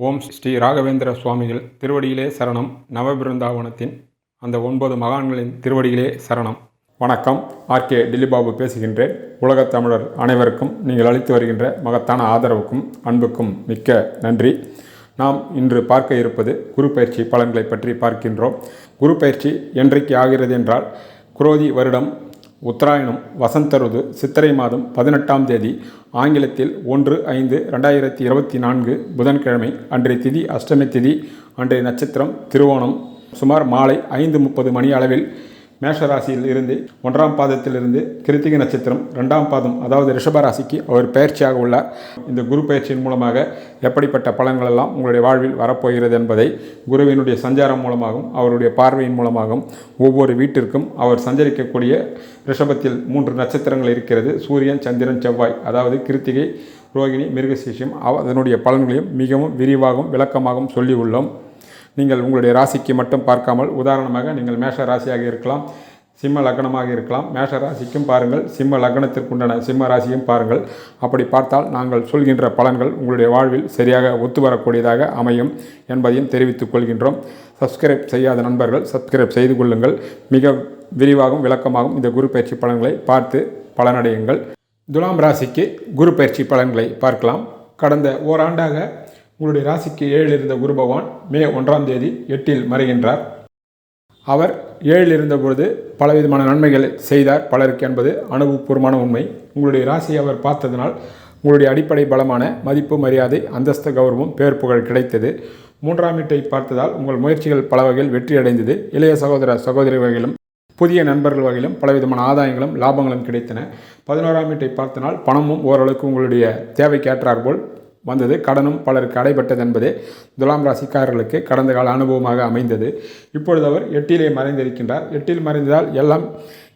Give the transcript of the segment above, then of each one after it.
ஓம் ஸ்ரீ ராகவேந்திர சுவாமிகள் திருவடியிலே சரணம். நவபிருந்தாவனத்தின் அந்த ஒன்பது மகான்களின் திருவடியிலே சரணம். வணக்கம். ஆர்கே டில்லிபாபு பேசுகின்றேன். உலகத் தமிழர் அனைவருக்கும் நீங்கள் அளித்து வருகின்ற மகத்தான ஆதரவுக்கும் அன்புக்கும் மிக்க நன்றி. நாம் இன்று பார்க்க இருப்பது குரு பயிற்சி பலன்களை பற்றி பார்க்கின்றோம். குரு பயிற்சி என்றைக்கு ஆகிறது என்றால் குரோதி வருடம் உத்தராயணம் வசந்த ருது சித்திரை மாதம் பதினெட்டாம் தேதி ஆங்கிலத்தில் ஒன்று ஐந்து ரெண்டாயிரத்தி இருபத்தி நான்கு புதன்கிழமை அன்றைய திதி அஷ்டமி திதி அன்றைய நட்சத்திரம் திருவோணம் சுமார் மாலை ஐந்து முப்பது மணி அளவில் மேஷராசியில் இருந்து ஒன்றாம் பாதத்திலிருந்து கிருத்திகை நட்சத்திரம் ரெண்டாம் பாதம் அதாவது ரிஷப ராசிக்கு அவர் பயிற்சியாக உள்ளார். இந்த குரு பயிற்சியின் மூலமாக எப்படிப்பட்ட பலன்கள் எல்லாம் உங்களுடைய வாழ்வில் வரப்போகிறது என்பதை குருவினுடைய சஞ்சாரம் மூலமாகவும் அவருடைய பார்வையின் மூலமாகவும் ஒவ்வொரு வீட்டிற்கும் அவர் சஞ்சரிக்கக்கூடிய ரிஷபத்தில் மூன்று நட்சத்திரங்கள் இருக்கிறது. சூரியன் சந்திரன் செவ்வாய் அதாவது கிருத்திகை ரோகிணி மிருகசீஷம் அதனுடைய பலன்களையும் மிகவும் விரிவாகவும் விளக்கமாகவும் சொல்லியுள்ளோம். நீங்கள் உங்களுடைய ராசிக்கு மட்டும் பார்க்காமல் உதாரணமாக நீங்கள் மேஷ ராசியாக இருக்கலாம் சிம்ம லக்னமாக இருக்கலாம். மேஷ ராசிக்கும் பாருங்கள் சிம்ம லக்னத்திற்குண்டான சிம்ம ராசியும் பாருங்கள். அப்படி பார்த்தால் நாங்கள் சொல்கின்ற பலன்கள் உங்களுடைய வாழ்வில் சரியாக ஒத்து வரக்கூடியதாக அமையும் என்பதையும் தெரிவித்துக் கொள்கின்றோம். சப்ஸ்கிரைப் செய்யாத நண்பர்கள் சப்ஸ்கிரைப் செய்து கொள்ளுங்கள். மிக விரிவாகவும் விளக்கமாகவும் இந்த குரு பயிற்சி பலன்களை பார்த்து பலனடையுங்கள். துலாம் ராசிக்கு குரு பயிற்சி பலன்களை பார்க்கலாம். கடந்த ஓராண்டாக உங்களுடைய ராசிக்கு ஏழில் இருந்த குரு பகவான் மே ஒன்றாம் தேதி எட்டில் மறைகின்றார். அவர் ஏழில் இருந்தபொழுது பலவிதமான நன்மைகளை செய்தார். பலருக்கு என்பது அனுபவபூர்வமான உண்மை. உங்களுடைய ராசியை அவர் பார்த்ததனால் உங்களுடைய அடிப்படை பலமான மதிப்பு மரியாதை அந்தஸ்து கௌரவம் பேர் புகழ் கிடைத்தது. மூன்றாம் வீட்டை பார்த்ததால் உங்கள் முயற்சிகள் பல வகையில் வெற்றியடைந்தது இளைய சகோதர சகோதரி வகையிலும் புதிய நண்பர்கள் வகையிலும் பலவிதமான ஆதாயங்களும் லாபங்களும் கிடைத்தன. பதினோராம் வீட்டை பார்த்தனால் பணமும் ஓரளவுக்கு உங்களுடைய தேவைக்கேற்றாற்போல் வந்தது. கடனும் பலருக்கு அடைபட்டது என்பதே துலாம் ராசிக்காரர்களுக்கு கடந்த கால அனுபவமாக அமைந்தது. இப்பொழுது அவர் எட்டிலே மறைந்திருக்கின்றார். எட்டில் மறைந்ததால் எல்லாம்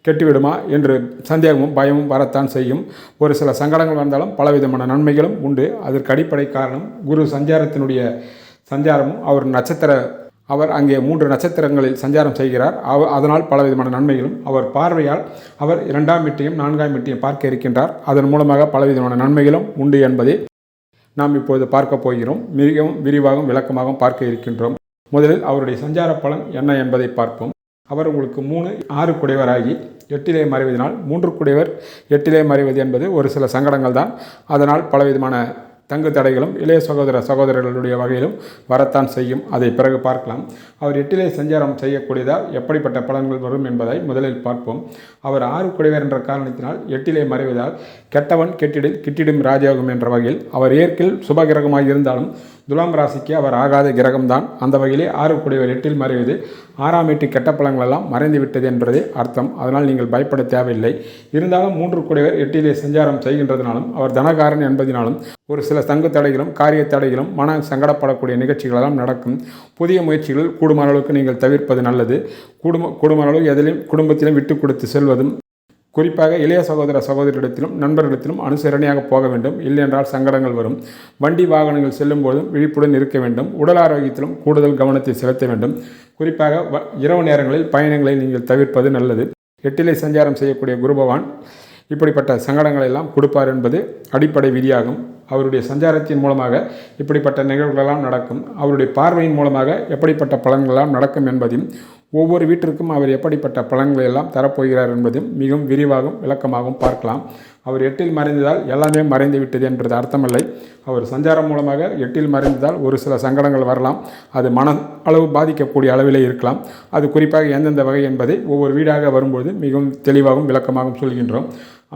கெட்டுவிடுமா என்று சந்தேகமும் பயமும் வரத்தான் செய்யும். ஒரு சில சங்கடங்கள் வந்தாலும் பலவிதமான நன்மைகளும் உண்டு. அதற்கு அடிப்படை காரணம் குரு சஞ்சாரத்தினுடைய சஞ்சாரமும். அவர் நட்சத்திர அவர் அங்கே மூன்று நட்சத்திரங்களில் சஞ்சாரம் செய்கிறார். அவ அதனால் பலவிதமான நன்மைகளும். அவர் பார்வையால் அவர் இரண்டாம் வீட்டையும் நான்காம் வீட்டையும் பார்க்க இருக்கின்றார். அதன் மூலமாக பலவிதமான நன்மைகளும் உண்டு என்பதை நாம் இப்போது பார்க்க போகிறோம். மிகவும் விரிவாகவும் விளக்கமாகவும் பார்க்க இருக்கின்றோம். முதலில் அவருடைய சஞ்சார பலன் என்ன என்பதை பார்ப்போம். அவர் உங்களுக்கு மூணு ஆறு குடைவராகி எட்டிலே மறைவதனால் மூன்று குடைவர் எட்டிலே மறைவது என்பது ஒரு சில சங்கடங்கள் தான் அதனால் பலவிதமான தங்கு தடைகளும் இளைய சகோதர சகோதரர்களுடைய வகையிலும் வரத்தான் செய்யும். அதை பிறகு பார்க்கலாம். அவர் எட்டிலே சஞ்சாரம் செய்யக்கூடியதால் எப்படிப்பட்ட பலன்கள் வரும் என்பதை முதலில் பார்ப்போம். அவர் ஆறு குடைவர் என்ற காரணத்தினால் எட்டிலே மறைவதால் கெட்டவன் கெட்டிடில் கிட்டிடும் ராஜயோகம் என்ற வகையில் அவர் இயற்கையில் சுபகிரகமாக இருந்தாலும் துலாம் ராசிக்கு அவர் ஆகாத கிரகம்தான். அந்த வகையிலே ஆறு குடைவர் எட்டில் மறைவது ஆறாம் வீட்டு கெட்ட பழங்களெல்லாம் மறைந்து விட்டது என்பதே அர்த்தம். அதனால் நீங்கள் பயப்பட தேவையில்லை. இருந்தாலும் மூன்று குடைவர் எட்டிலே சஞ்சாரம் செய்கின்றதுனாலும் அவர் தனகாரன் என்பதினாலும் ஒரு சில தங்கு தடைகளும் காரிய தடைகளும் மன சங்கடப்படக்கூடிய நிகழ்ச்சிகளெல்லாம் நடக்கும். புதிய முயற்சிகள் கூடுமான அளவுக்கு நீங்கள் தவிர்ப்பது நல்லது. குடும்ப கூடுமான அளவு எதிலும் குடும்பத்திலும் விட்டு கொடுத்து செல்வதும் குறிப்பாக இளைய சகோதர சகோதரிடத்திலும் நண்பர்களிடத்திலும் அனுசரணையாக போக வேண்டும். இல்லையென்றால் சங்கடங்கள் வரும். வண்டி வாகனங்கள் செல்லும் போதும் விழிப்புடன் இருக்க வேண்டும். உடல் ஆரோக்கியத்திலும் கூடுதல் கவனத்தை செலுத்த வேண்டும். குறிப்பாக வ- இரவு நேரங்களில் பயணங்களை நீங்கள் தவிர்ப்பது நல்லது. எட்டிலை சஞ்சாரம் செய்யக்கூடிய குருபவான் இப்படிப்பட்ட சங்கடங்களை எல்லாம் கொடுப்பார் என்பது அடிப்படை விதியாகும். அவருடைய சஞ்சாரத்தின் மூலமாக இப்படிப்பட்ட நிகழ்வுகளெல்லாம் நடக்கும். அவருடைய பார்வையின் மூலமாக எப்படிப்பட்ட பலன்களெல்லாம் நடக்கும் என்பதையும் ஒவ்வொரு வீட்டிற்கும் அவர் எப்படிப்பட்ட பலன்களை எல்லாம் தரப்போகிறார் என்பதையும் மிகவும் விரிவாகவும் விளக்கமாகவும் பார்க்கலாம். அவர் எட்டில் மறைந்ததால் எல்லாமே மறைந்து விட்டது என்றது அர்த்தமில்லை. அவர் சஞ்சாரம் மூலமாக எட்டில் மறைந்ததால் ஒரு சில சங்கடங்கள் வரலாம். அது மன அளவு பாதிக்கக்கூடிய அளவிலே இருக்கலாம். அது குறிப்பாக எந்தெந்த வகை என்பதை ஒவ்வொரு வீடாக வரும்போது மிகவும் தெளிவாகவும் விளக்கமாகவும் சொல்கின்றோம்.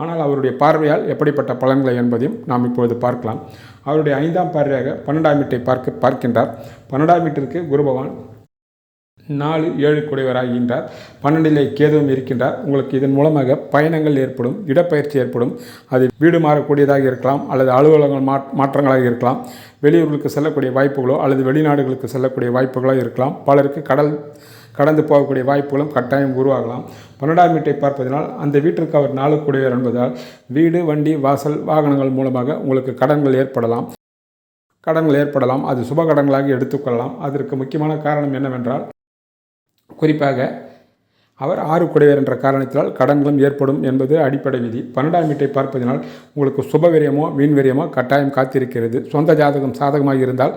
ஆனால் அவருடைய பார்வையால் எப்படிப்பட்ட பலன்களை என்பதையும் நாம் இப்பொழுது பார்க்கலாம். அவருடைய ஐந்தாம் பார்வையாக பன்னெண்டாம் வீட்டை பார்க்க பார்க்கின்றார். பன்னெண்டாம் வீட்டிற்கு குரு பகவான் நாலு ஏழு குடைவராகின்றார் பன்னெண்டிலே கேதுவும் இருக்கின்றார். உங்களுக்கு இதன் மூலமாக பயணங்கள் ஏற்படும் இடப்பயிற்சி ஏற்படும். அது வீடு மாறக்கூடியதாக இருக்கலாம் அல்லது அலுவலகங்கள் மா மாற்றங்களாக இருக்கலாம். வெளியூர்களுக்கு செல்லக்கூடிய வாய்ப்புகளோ அல்லது வெளிநாடுகளுக்கு செல்லக்கூடிய வாய்ப்புகளோ இருக்கலாம். பலருக்கு கடல் கடந்து போகக்கூடிய வாய்ப்புகளும் கட்டாயம் உருவாகலாம். பன்னெண்டாம் வீட்டை பார்ப்பதனால் அந்த வீட்டிற்கு அவர் நாளுக்குடையவர் என்பதால் வீடு வண்டி வாசல் வாகனங்கள் மூலமாக உங்களுக்கு கடன்கள் ஏற்படலாம். கடன்கள் ஏற்படலாம். அது சுப கடன்களாக எடுத்துக்கொள்ளலாம். அதற்கு முக்கியமான காரணம் என்னவென்றால் குறிப்பாக அவர் ஆறு குடைவர் என்ற காரணத்தினால் கடன்களும் ஏற்படும் என்பது அடிப்படை விதி. பன்னெண்டாம் வீட்டை பார்ப்பதனால் உங்களுக்கு சுபவிரியமோ வீண்விரியமோ கட்டாயம் காத்திருக்கிறது. சொந்த ஜாதகம் சாதகமாக இருந்தால்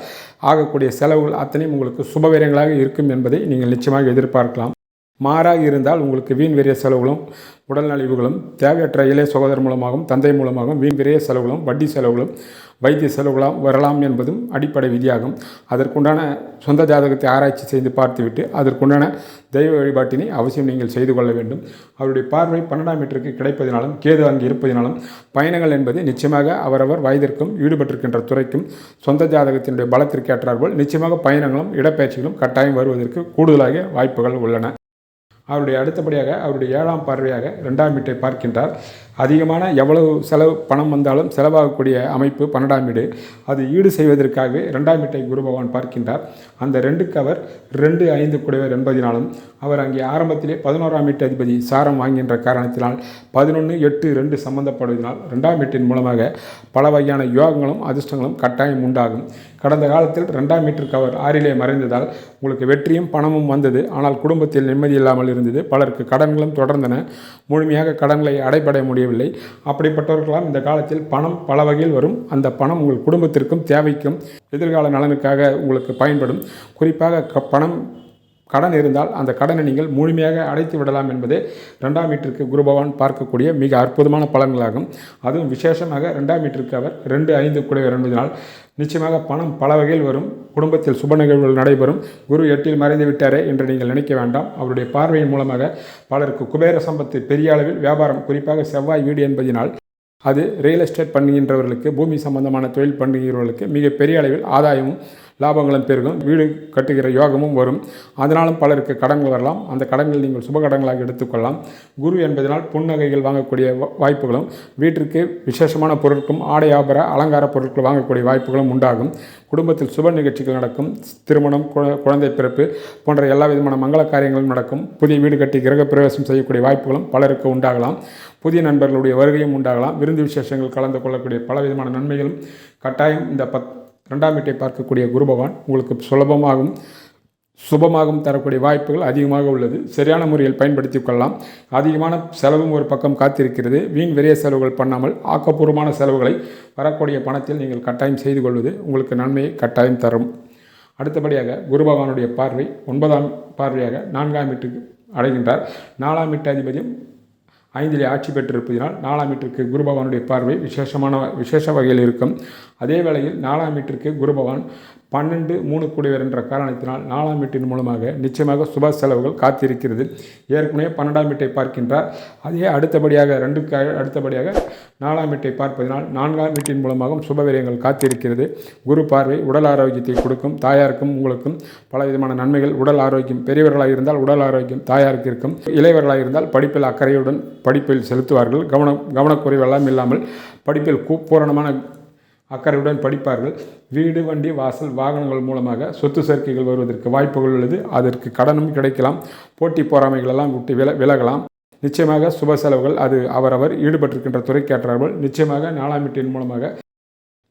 ஆகக்கூடிய செலவுகள் அத்தனையும் உங்களுக்கு சுபவிரியங்களாக இருக்கும் என்பதை நீங்கள் நிச்சயமாக எதிர்பார்க்கலாம். மாறாக இருந்தால் உங்களுக்கு வீண் விரிய செலவுகளும் உடல் நலிவுகளும் தேவையற்ற இளைய சகோதரர் மூலமாகவும் தந்தை மூலமாகவும் வீண் விரிய செலவுகளும் வட்டி செலவுகளும் வைத்திய செலவுகளாம் வரலாம் என்பதும் அடிப்படை விதியாகும். அதற்குண்டான சொந்த ஜாதகத்தை ஆராய்ச்சி செய்து பார்த்துவிட்டு அதற்குண்டான தெய்வ வழிபாட்டினை அவசியம் நீங்கள் செய்து கொள்ள வேண்டும். அவருடைய பார்வை பன்னெண்டாம் மீட்டருக்கு கிடைப்பதினாலும் கேது அங்கு இருப்பதினாலும் பயணங்கள் என்பது நிச்சயமாக அவரவர் வயதிற்கும் ஈடுபட்டிருக்கின்ற துறைக்கும் சொந்த ஜாதகத்தினுடைய பலத்திற்கு ஏற்றாற்போல் நிச்சயமாக பயணங்களும் இடப்பெயர்ச்சிகளும் கட்டாயம் வருவதற்கு கூடுதலாக வாய்ப்புகள் உள்ளன. அவருடைய அடுத்தபடியாக அவருடைய ஏழாம் பார்வையாக ரெண்டாம் வீட்டை பார்க்கின்றார். அதிகமான எவ்வளவு செலவு பணம் வந்தாலும் செலவாகக்கூடிய அமைப்பு பன்னெண்டாம் வீடு. அது ஈடு செய்வதற்காகவே ரெண்டாம் வீட்டை குரு பகவான் பார்க்கின்றார். அந்த ரெண்டுக்கு அவர் ரெண்டு ஐந்து குடைவர் என்பதினாலும் அவர் அங்கே ஆரம்பத்திலே பதினோராம் வீட்டு அதிபதி சாரம் வாங்கின்ற காரணத்தினால் பதினொன்று எட்டு ரெண்டு சம்பந்தப்படுவதனால் ரெண்டாம் வீட்டின் மூலமாக பல வகையான யோகங்களும் அதிர்ஷ்டங்களும் கட்டாயம் உண்டாகும். கடந்த காலத்தில் ரெண்டாம் மீட்டருக்கு அவர் ஆறிலே மறைந்ததால் உங்களுக்கு வெற்றியும் பணமும் வந்தது. ஆனால் குடும்பத்தில் நிம்மதி இல்லாமல் இருந்தது. பலருக்கு கடன்களும் தொடர்ந்தன. முழுமையாக கடன்களை அடைபட முடியவில்லை. அப்படிப்பட்டவர்களாம் இந்த காலத்தில் பணம் பல வகையில் வரும். அந்த பணம் உங்கள் குடும்பத்திற்கும் தேவைக்கும் எதிர்கால நலனுக்காக உங்களுக்கு பயன்படும். குறிப்பாக க பணம் கடன் இருந்தால் அந்த கடனை நீங்கள் முழுமையாக அடைத்து விடலாம் என்பதே ரெண்டாம் வீட்டிற்கு குருபவான் பார்க்கக்கூடிய மிக அற்புதமான பலன்களாகும். அதுவும் விசேஷமாக ரெண்டாம் வீட்டிற்கு அவர் ரெண்டு ஐந்து குடியரண்டில் நாள் நிச்சயமாக பணம் பல வகையில் வரும். குடும்பத்தில் சுப நிகழ்வுகள் நடைபெறும். குரு எட்டில் மறைந்து விட்டாரே என்று நீங்கள் நினைக்க வேண்டாம். அவருடைய பார்வையின் மூலமாக பலருக்கு குபேர சம்பத்து பெரிய அளவில் வியாபாரம் குறிப்பாக செவ்வாய் வீடு என்பதினால் அது ரியல் எஸ்டேட் பண்ணுகின்றவர்களுக்கு பூமி சம்பந்தமான தொழில் பண்ணுகிறவர்களுக்கு மிக பெரிய அளவில் ஆதாயமும் லாபங்களும் பெருகும் வீடு கட்டுகிற யோகமும் வரும். அதனாலும் பலருக்கு கடன்கள் வரலாம். அந்த கடன்கள் நீங்கள் சுப கடன்களாக எடுத்துக்கொள்ளலாம். குரு என்பதனால் புன்னகைகள் வாங்கக்கூடிய வா- வாய்ப்புகளும் வீட்டிற்கு விசேஷமான பொருட்களும் ஆடை ஆபர அலங்கார பொருட்கள் வாங்கக்கூடிய வாய்ப்புகளும் உண்டாகும். குடும்பத்தில் சுப நிகழ்ச்சிகள் நடக்கும். திருமணம் குழ- குழந்தை பிறப்பு போன்ற எல்லா விதமான மங்கள காரியங்களும் நடக்கும். புதிய வீடு கட்டி கிரக பிரவேசம் செய்யக்கூடிய வாய்ப்புகளும் பலருக்கு உண்டாகலாம். புதிய நண்பர்களுடைய வருகையும் உண்டாகலாம். விருந்து விசேஷங்கள் கலந்து கொள்ளக்கூடிய பல விதமான நன்மைகளும் கட்டாயம் இந்த பத் ரெண்டாம் வீட்டை பார்க்கக்கூடிய குரு பகவான் உங்களுக்கு சுலபமாகவும் சுபமாகவும் தரக்கூடிய வாய்ப்புகள் அதிகமாக உள்ளது. சரியான முறையில் பயன்படுத்தி கொள்ளலாம். அதிகமான செலவும் ஒரு பக்கம் காத்திருக்கிறது. வீண் விரைய செலவுகள் பண்ணாமல் ஆக்கப்பூர்வமான செலவுகளை வரக்கூடிய பணத்தில் நீங்கள் கட்டாயம் செய்து கொள்வது உங்களுக்கு நன்மையை கட்டாயம் தரும். அடுத்தபடியாக குரு பகவானுடைய பார்வை ஒன்பதாம் பார்வையாக நான்காம் வீட்டுக்கு அடைகின்றார். நாலாம் வீட்டு அதிபதியும் ஐந்திலே ஆட்சி பெற்றிருப்பதினால் நாலாம் வீட்டிற்கு குரு பகவானுடைய பார்வை விசேஷமான விசேஷ வகையில் இருக்கும். அதே வேளையில் நாலாம் வீட்டிற்கு குரு பகவான் பன்னெண்டு மூணு கூடியவர் என்ற காரணத்தினால் நாலாம் வீட்டின் மூலமாக நிச்சயமாக சுப செலவுகள் காத்திருக்கிறது. ஏற்கனவே பன்னெண்டாம் வீட்டை பார்க்கின்றார். அதே அடுத்தபடியாக ரெண்டுக்கு அடுத்தபடியாக நாலாம் வீட்டை பார்ப்பதனால் நான்காம் வீட்டின் மூலமாகவும் சுப விரயங்கள் காத்திருக்கிறது. குரு பார்வை உடல் ஆரோக்கியத்தை கொடுக்கும் தாயாருக்கும் உங்களுக்கும் பல விதமான நன்மைகள். உடல் ஆரோக்கியம் பெரியவர்களாக இருந்தால் உடல் ஆரோக்கியம் தாயாருக்கு இருக்கும் இளையவர்களாக இருந்தால் படிப்பில் அக்கறையுடன் படிப்பில் செலுத்துவார்கள். கவனம் கவனக்குறைவெல்லாம் இல்லாமல் படிப்பில் கூ- பூரணமான அக்கறையுடன் படிப்பார்கள். வீடு வண்டி வாசல் வாகனங்கள் மூலமாக சொத்து சேர்க்கைகள் வருவதற்கு வாய்ப்புகள் உள்ளது. அதற்கு கடனும் கிடைக்கலாம். போட்டி போராமைகளெல்லாம் விட்டு வில விலகலாம். நிச்சயமாக சுப செலவுகள் அது அவரவர் ஈடுபட்டிருக்கின்ற துறைக்கேற்றார்கள். நிச்சயமாக நாலாம் வீட்டின் மூலமாக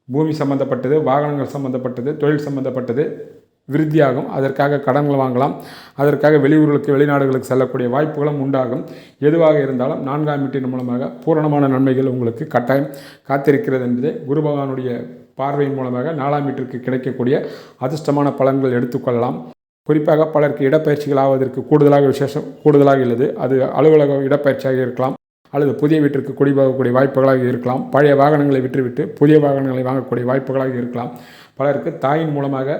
பூமி சம்பந்தப்பட்டது வாகனங்கள் சம்பந்தப்பட்டது தொழில் சம்பந்தப்பட்டது விருத்தியாகும். அதற்காக கடன்கள் வாங்கலாம். அதற்காக வெளியூர்களுக்கு வெளிநாடுகளுக்கு செல்லக்கூடிய வாய்ப்புகளும் உண்டாகும். எதுவாக இருந்தாலும் நான்காம் வீட்டின் மூலமாக பூரணமான நன்மைகள் உங்களுக்கு கட்டாயம் காத்திருக்கிறது என்பதே குரு பகவானுடைய பார்வையின் மூலமாக நாலாம் வீட்டிற்கு கிடைக்கக்கூடிய அதிர்ஷ்டமான பலன்கள் எடுத்துக்கொள்ளலாம் குறிப்பாக பலருக்கு இடப்பயிற்சிகள் ஆவதற்கு கூடுதலாக விசேஷம் கூடுதலாக உள்ளது. அது அலுவலக இடப்பயிற்சியாக இருக்கலாம். அல்லது புதிய வீட்டிற்கு குடிபோகக்கூடிய வாய்ப்புகளாக இருக்கலாம். பழைய வாகனங்களை விற்றுவிட்டு புதிய வாகனங்களை வாங்கக்கூடிய வாய்ப்புகளாக இருக்கலாம். பலருக்கு தாயின் மூலமாக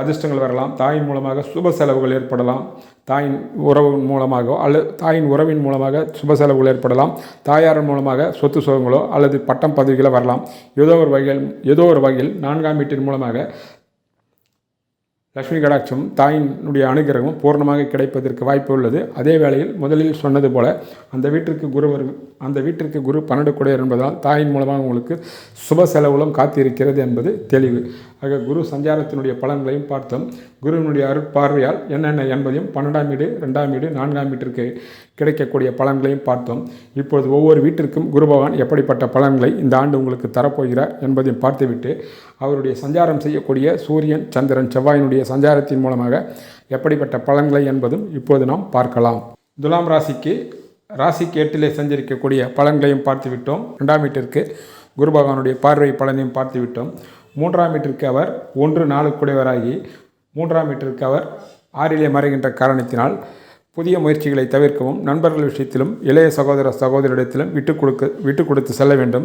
அதிர்ஷ்டங்கள் வரலாம். தாயின் மூலமாக சுப செலவுகள் ஏற்படலாம். தாயின் உறவின் மூலமாகவோ அல்லது தாயின் உறவின் மூலமாக சுப செலவுகள் ஏற்படலாம். தாயாரின் மூலமாக சொத்து சுகங்களோ அல்லது பட்டம் பதவிகளோ வரலாம். ஏதோ ஒரு வகையில் ஏதோ ஒரு வகையில் நான்காம் வீட்டின் மூலமாக லக்ஷ்மி கடாட்சம் தாயினுடைய அனுகிரகம் பூர்ணமாக கிடைப்பதற்கு வாய்ப்பு உள்ளது. அதே வேளையில் முதலில் சொன்னது போல அந்த வீட்டிற்கு குரு அந்த வீட்டிற்கு குரு பன்னெண்டு குடையர் என்பதால் தாயின் மூலமாக உங்களுக்கு சுப செலவுலம் காத்திருக்கிறது என்பது தெளிவு. ஆக குரு சஞ்சாரத்தினுடைய பலன்களையும் பார்த்தோம். குருவினுடைய அருட்பார்வையால் என்னென்ன என்பதையும் பன்னெண்டாம் வீடு ரெண்டாம் வீடு நான்காம் வீட்டிற்கு கிடைக்கக்கூடிய பலன்களையும் பார்த்தோம். இப்பொழுது ஒவ்வொரு வீட்டிற்கும் குரு பகவான் எப்படிப்பட்ட பலன்களை இந்த ஆண்டு உங்களுக்கு தரப்போகிறார் என்பதையும் பார்த்துவிட்டு அவருடைய சஞ்சாரம் செய்யக்கூடிய சூரியன் சந்திரன் செவ்வாயினுடைய சஞ்சாரத்தின் மூலமாக எப்படிப்பட்ட பலன்களை என்பதும் இப்போது நாம் பார்க்கலாம். துலாம் ராசிக்கு ராசிக்கு எட்டிலே சஞ்சரிக்கக்கூடிய பலன்களையும் பார்த்துவிட்டோம். ரெண்டாம் வீட்டிற்கு குரு பகவானுடைய பார்வை பலனையும் பார்த்துவிட்டோம். மூன்றாம் வீட்டிற்கு அவர் ஒன்று நாலு குடைவராகி மூன்றாம் வீட்டிற்கு அவர் ஆறிலே மறைகின்ற காரணத்தினால் புதிய முயற்சிகளை தவிர்க்கவும் நண்பர்கள் விஷயத்திலும் இளைய சகோதர சகோதரிடத்திலும் விட்டு கொடுக்க விட்டு கொடுத்து செல்ல வேண்டும்.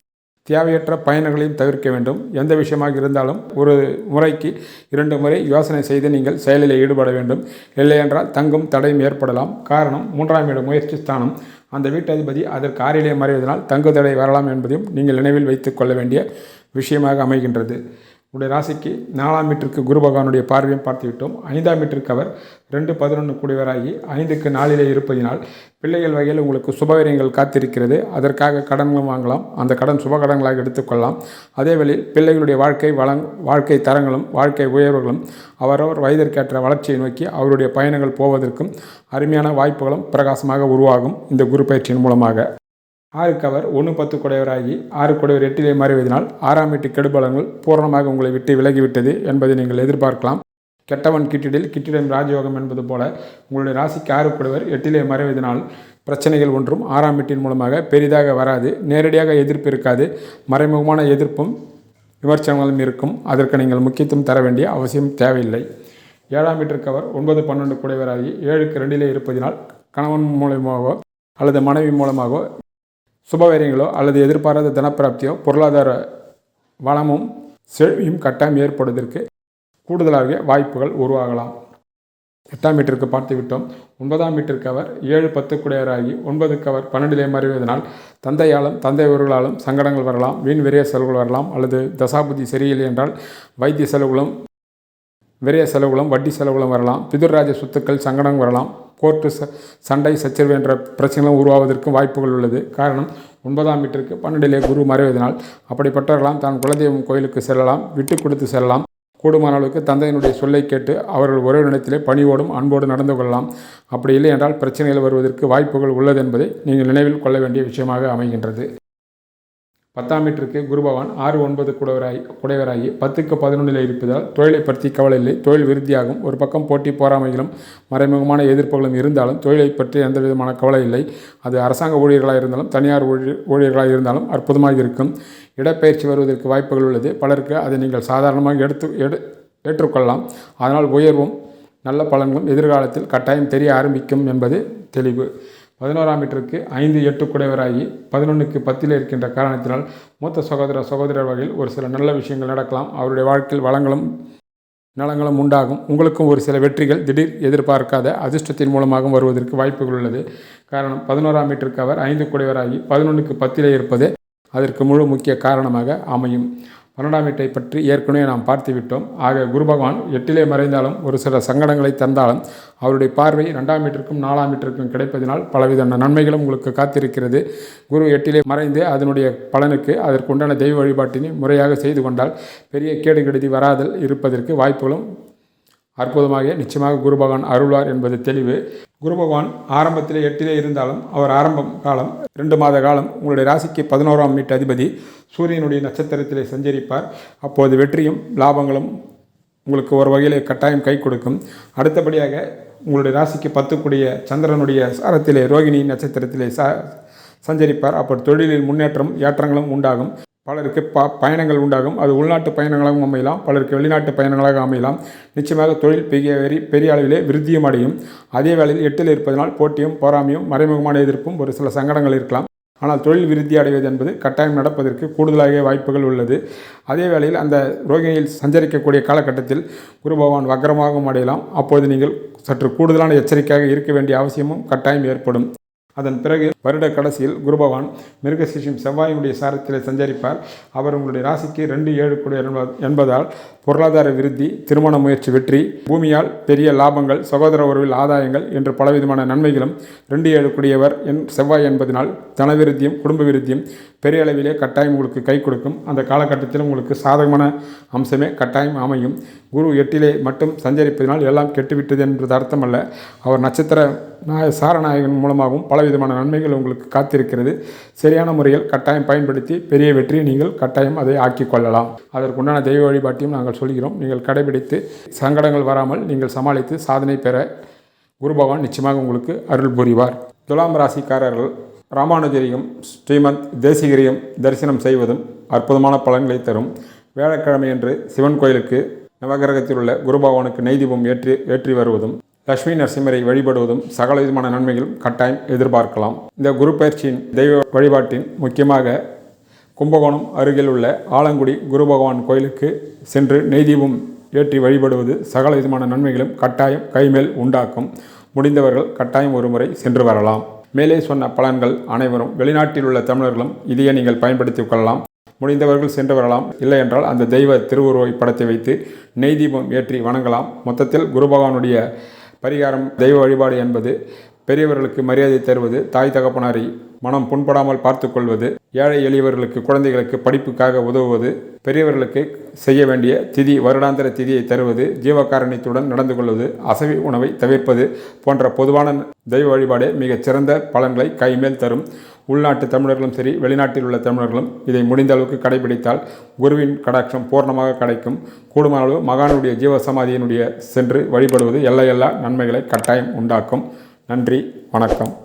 தேவையற்ற பயணங்களையும் தவிர்க்க வேண்டும். எந்த விஷயமாக இருந்தாலும் ஒரு முறைக்கு இரண்டு முறை யோசனை செய்து நீங்கள் செயலில் ஈடுபட வேண்டும். இல்லையென்றால் தங்கும் தடையும் ஏற்படலாம். காரணம் மூன்றாம் இட முயற்சி ஸ்தானம். அந்த வீட்டதிபதி அதற்கு ஆறிலே மறைவதனால் தங்கு தடை வரலாம் என்பதையும் நீங்கள் நினைவில் வைத்துக் கொள்ள வேண்டிய விஷயமாக அமைகின்றது. உடைய ராசிக்கு நாலாம் மீட்டருக்கு குரு பகவானுடைய பார்வையும் பார்த்து விட்டோம் ஐந்தாம் மீட்டருக்கு அவர் ரெண்டு பதினொன்று கூடியவராகி ஐந்துக்கு நாளிலே இருப்பதினால் பிள்ளைகள் வகையில் உங்களுக்கு சுபவீரியங்கள் காத்திருக்கிறது. அதற்காக கடன்களும் வாங்கலாம். அந்த கடன் சுபகடன்களாக எடுத்துக்கொள்ளலாம். அதே வேளையில் பிள்ளைகளுடைய வாழ்க்கை வளங் வாழ்க்கை தரங்களும் வாழ்க்கை உயர்வுகளும் அவரவர் வயதிற்கேற்ற வளர்ச்சியை நோக்கி அவருடைய பயணங்கள் போவதற்கும் அருமையான வாய்ப்புகளும் பிரகாசமாக உருவாகும். இந்த குரு பயிற்சியின் மூலமாக. ஆறுக்கு அவர் ஒன்று பத்து குடையவராகி ஆறு குடையவர் எட்டிலே மாறிவதனால் ஆறாம் எட்டு கெடுபலங்கள் பூரணமாக உங்களை விட்டு விலகிவிட்டது என்பதை நீங்கள் எதிர்பார்க்கலாம். கெட்டவன் கிட்டிடில் கிட்டிடம் ராஜயோகம் என்பது போல உங்களுடைய ராசிக்கு ஆறு குடைவர் எட்டிலே மறைவதனால் பிரச்சனைகள் ஒன்றும் ஆறாம் எட்டின் மூலமாக பெரிதாக வராது நேரடியாக எதிர்ப்பு இருக்காது மறைமுகமான எதிர்ப்பும் விமர்சனங்களும் இருக்கும். அதற்கு நீங்கள் முக்கியத்துவம் தர வேண்டிய அவசியம் தேவையில்லை. ஏழாம் வீட்டிற்கு அவர் ஒன்பது பன்னெண்டு குடைவராகி ஏழுக்கு ரெண்டிலே இருப்பதினால் கணவன் மூலமாகவோ அல்லது மனைவி மூலமாகவோ சுபகாரியங்களோ அல்லது எதிர்பாராத தனப்பிராப்தியோ பொருளாதார வளமும் செழியும் கட்டாயம் ஏற்படுவதற்கு கூடுதலாக வாய்ப்புகள் உருவாகலாம். எட்டாம் வீட்டிற்கு பார்த்து விட்டோம் ஒன்பதாம் வீட்டிற்கு அவர் ஏழு பத்து குடையராகி ஒன்பதுக்கு அவர் பன்னெண்டிலே மறைவதனால் தந்தையாலும் தந்தையவர்களாலும் சங்கடங்கள் வரலாம் வீண் விரைய செலவுகள் வரலாம் அல்லது தசாபுத்தி சரியில்லை என்றால் வைத்திய செலவுகளும் விரைய செலவுகளும் வட்டி செலவுகளும் வரலாம். பிதுர்ராஜ சொத்துக்கள் சங்கடம் வரலாம். கோர்ட்டு ச சண்டை சச்சரவு என்ற பிரச்சனைகளும் உருவாவதற்கும் வாய்ப்புகள் உள்ளது. காரணம் ஒன்பதாம் வீட்டிற்கு பன்னெண்டிலே குரு மறைவதனால் அப்படிப்பட்டவர்களாம் தான் குலதெய்வம் கோயிலுக்கு செல்லலாம் விட்டு கொடுத்து செல்லலாம். கூடுமான அளவுக்கு தந்தையினுடைய சொல்லை கேட்டு அவர்கள் ஒரே நிலத்திலே பணியோடும் அன்போடு நடந்து கொள்ளலாம். அப்படி இல்லை என்றால் பிரச்சனைகள் வருவதற்கு வாய்ப்புகள் உள்ளது என்பதை நீங்கள் நினைவில் கொள்ள வேண்டிய விஷயமாக அமைகின்றது. பத்தாம் மீட்டருக்கு குருபவான் ஆறு ஒன்பது குடவராகி குடைவராகி பத்துக்கு பதினொன்றில் இருப்பதால் தொழிலை பற்றி கவலை இல்லை. தொழில் விருத்தியாகும். ஒரு பக்கம் போட்டி போராமைகளும் மறைமுகமான எதிர்ப்புகளும் இருந்தாலும் தொழிலை பற்றி எந்த விதமான கவலை இல்லை. அது அரசாங்க ஊழியர்களாக இருந்தாலும் தனியார் ஊழியர் ஊழியர்களாக இருந்தாலும் அற்புதமாக இருக்கும். இடப்பெயர்ச்சி வருவதற்கு வாய்ப்புகள் உள்ளது. பலருக்கு அதை நீங்கள் சாதாரணமாக எடுத்து எடு ஏற்றுக்கொள்ளலாம். அதனால் உயர்வும் நல்ல பலன்களும் எதிர்காலத்தில் கட்டாயம் தெரிய ஆரம்பிக்கும் என்பது தெளிவு. பதினோராம் மீட்டருக்கு ஐந்து எட்டு குடைவராகி பதினொன்றுக்கு பத்தில் இருக்கின்ற காரணத்தினால் மூத்த சகோதர சகோதரர் வகையில் ஒரு சில நல்ல விஷயங்கள் நடக்கலாம். அவருடைய வாழ்க்கையில் வளங்களும் நலங்களும் உண்டாகும். உங்களுக்கும் ஒரு சில வெற்றிகள் திடீர் எதிர்பார்க்காத அதிர்ஷ்டத்தின் மூலமாகவும் வருவதற்கு வாய்ப்புகள் உள்ளது. காரணம் பதினோராம் மீட்டருக்கு அவர் ஐந்து குடைவராகி பதினொன்றுக்கு பத்திலே இருப்பது அதற்கு முழு முக்கிய காரணமாக அமையும். பன்னெண்டாம் வீட்டை பற்றி ஏற்கனவே நாம் பார்த்து விட்டோம் ஆக குரு பகவான் எட்டிலே மறைந்தாலும் ஒரு சில சங்கடங்களை தந்தாலும் அவருடைய பார்வை ரெண்டாம் வீட்டிற்கும் நாலாம் வீட்டிற்கும் கிடைப்பதினால் பலவித நன்மைகளும் உங்களுக்கு காத்திருக்கிறது. குரு எட்டிலே மறைந்து அதனுடைய பலனுக்கு அதற்கு உண்டான தெய்வ வழிபாட்டினை முறையாக செய்து கொண்டால் பெரிய கேடு கெடுதி வராதல் இருப்பதற்கு வாய்ப்புகளும் அற்புதமாக நிச்சயமாக குரு பகவான் அருள்வார் என்பது தெளிவு. குரு பகவான் ஆரம்பத்திலே எட்டிலே இருந்தாலும் அவர் ஆரம்பம் காலம் ரெண்டு மாத காலம் உங்களுடைய ராசிக்கு பதினோராம் வீட்டு அதிபதி சூரியனுடைய நட்சத்திரத்திலே சஞ்சரிப்பார். அப்போது வெற்றியும் லாபங்களும் உங்களுக்கு ஒரு வகையில் கட்டாயம் கை கொடுக்கும். அடுத்தபடியாக உங்களுடைய ராசிக்கு பத்துக்குடிய சந்திரனுடைய சாரத்திலே ரோகிணி நட்சத்திரத்திலே சா சஞ்சரிப்பார். அப்போ தொழிலில் முன்னேற்றம் ஏற்றங்களும் உண்டாகும். பலருக்கு ப பயணங்கள் உண்டாகும். அது உள்நாட்டு பயணங்களாகவும் அமையலாம். பலருக்கு வெளிநாட்டு பயணங்களாக அமையலாம். நிச்சயமாக தொழில் பெரிய பெரிய அளவிலே விருத்தியும் அடையும். அதே வேளையில் எட்டில் இருப்பதனால் போட்டியும் போராமையும் மறைமுகமான எதிர்ப்பும் ஒரு சில சங்கடங்கள் இருக்கலாம். ஆனால் தொழில் விருத்தி அடைவது என்பது கட்டாயம் நடப்பதற்கு கூடுதலாக வாய்ப்புகள் உள்ளது. அதே வேளையில் அந்த ரோகிணியில் சஞ்சரிக்கக்கூடிய காலகட்டத்தில் குரு பகவான் வக்கரமாகவும் அடையலாம். அப்போது நீங்கள் சற்று கூடுதலான எச்சரிக்கையாக இருக்க வேண்டிய அவசியமும் கட்டாயம் ஏற்படும். அதன் பிறகு வருட கடைசியில் குருபவான் மிருகசிஷியம் செவ்வாயினுடைய சாரத்தில் சஞ்சரிப்பார். அவர் உங்களுடைய ராசிக்கு ரெண்டு ஏழு கூட என்பதால் பொருளாதார விருத்தி திருமண முயற்சி வெற்றி பூமியால் பெரிய லாபங்கள் சகோதர உறவில் ஆதாயங்கள் என்று பலவிதமான நன்மைகளும் ரெண்டு ஏழு கூடியவர் என் செவ்வாய் என்பதனால் தனவிருத்தியும் குடும்ப விருத்தியும் பெரிய அளவிலே கட்டாயம் உங்களுக்கு கை கொடுக்கும். அந்த காலகட்டத்தில் உங்களுக்கு சாதகமான அம்சமே கட்டாயம் அமையும். குரு எட்டிலே மட்டும் சஞ்சரிப்பதனால் எல்லாம் கெட்டுவிட்டது என்பது அர்த்தமல்ல. அவர் நட்சத்திர நாய சாரநாயகன் மூலமாகவும் பலவிதமான நன்மைகள் உங்களுக்கு காத்திருக்கிறது. சரியான முறையில் கட்டாயம் பயன்படுத்தி பெரிய வெற்றியை நீங்கள் கட்டாயம் அதை ஆக்கிக் கொள்ளலாம். அதற்குண்டான தெய்வ வழிபாட்டையும் நாங்கள் சொல்கிறோம். நீங்கள் கடைபிடித்து சங்கடங்கள் வராமல் நீங்கள் சமாளித்து சாதனை பெற குரு பகவான் நிச்சயமாக உங்களுக்கு அருள் புரிவார். துலாம் ராசிக்காரர்கள் ராமானுஜரியும் ஸ்ரீமந்த் தேசிகரியும் தரிசனம் செய்வதும் அற்புதமான பலன்களை தரும். வியாழக்கிழமையன்று சிவன் கோயிலுக்கு நவகிரகத்தில் உள்ள குரு பகவானுக்கு நெய் தீபம் ஏற்றி ஏற்றி வருவதும் லட்சுமி நரசிம்மரை வழிபடுவதும் சகல விதமான நன்மைகளும் கட்டாயம் எதிர்பார்க்கலாம். இந்த குரு பயிற்சியின் தெய்வ வழிபாட்டின் முக்கியமாக கும்பகோணம் அருகில் உள்ள ஆலங்குடி குரு பகவான் கோயிலுக்கு சென்று நெய் தீபம் ஏற்றி வழிபடுவது சகல விதமான நன்மைகளும் கட்டாயம் கைமேல் உண்டாக்கும். முடிந்தவர்கள் கட்டாயம் ஒருமுறை சென்று வரலாம். மேலே சொன்ன பலன்கள் அனைவரும் வெளிநாட்டில் உள்ள தமிழர்களும் இதையே நீங்கள் பயன்படுத்திக் கொள்ளலாம். முடிந்தவர்கள் சென்று வரலாம். இல்லை என்றால் அந்த தெய்வ திருவுருவை படத்தை வைத்து நெய் தீபம் ஏற்றி வணங்கலாம். மொத்தத்தில் குரு பகவானுடைய பரிகாரம் தெய்வ வழிபாடு என்பது பெரியவர்களுக்கு மரியாதை தருவது தாய் தகப்பனாரை மனம் புண்படாமல் பார்த்து கொள்வது ஏழை எளியவர்களுக்கு குழந்தைகளுக்கு படிப்புக்காக உதவுவது பெரியவர்களுக்கு செய்ய வேண்டிய திதி வருடாந்திர திதியை தருவது ஜீவகாரணியத்துடன் நடந்து கொள்வது அசைவி உணவை தவிர்ப்பது போன்ற பொதுவான தெய்வ வழிபாடே மிகச் சிறந்த பலன்களை கைமேல் தரும். உள்நாட்டு தமிழர்களும் சரி வெளிநாட்டில் உள்ள தமிழர்களும் இதை முடிந்த அளவுக்கு கடைபிடித்தால் குருவின் கடாட்சம் பூர்ணமாக கிடைக்கும். கூடுமான அளவு மகானுடைய ஜீவசமாதியினுடைய சென்று வழிபடுவது எல்லையெல்லா நன்மைகளை கட்டாயம் உண்டாக்கும். நன்றி வணக்கம்.